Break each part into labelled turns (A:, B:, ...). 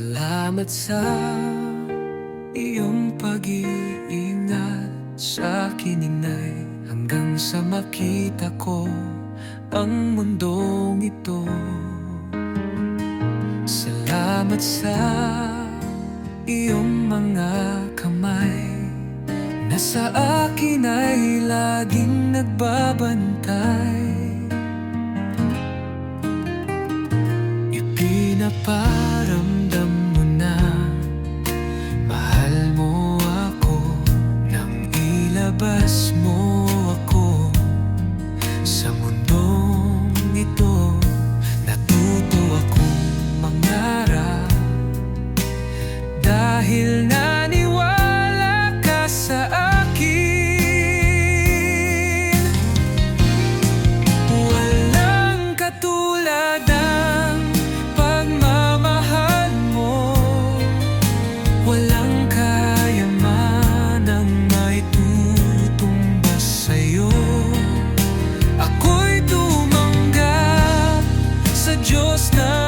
A: Salamat sa iyong pag-iingat. Sa akin inay Hanggang sa makita ko ang mundong ito. Salamat sa iyong mga kamay Na sa akin ay laging nagbabantay Dahil naniwala ka sa akin Walang katulad ng pagmamahal mo. Walang kayamanang may tutumbas sa'yo. Ako'y tumanggap sa Diyos ng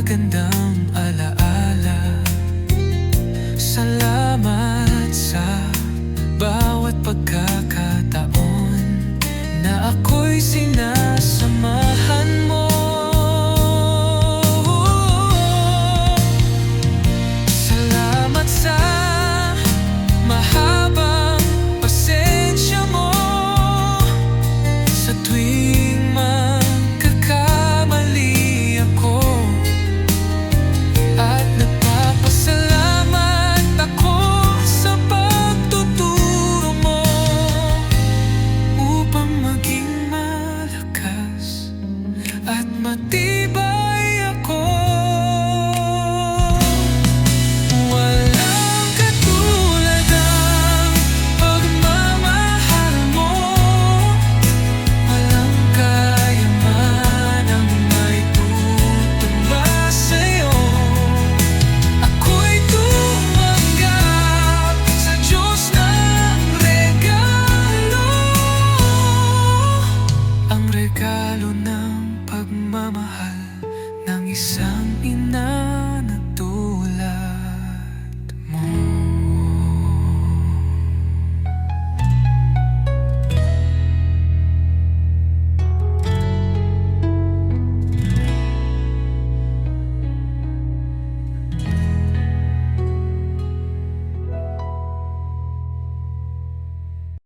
A: magagandang alaala. Salamat sa bawat pagkakataon Na ako'y sinasamahan mo. Salamat sa pasensya mo. Sa tuwing regalo ng pagmamahal ng isang ina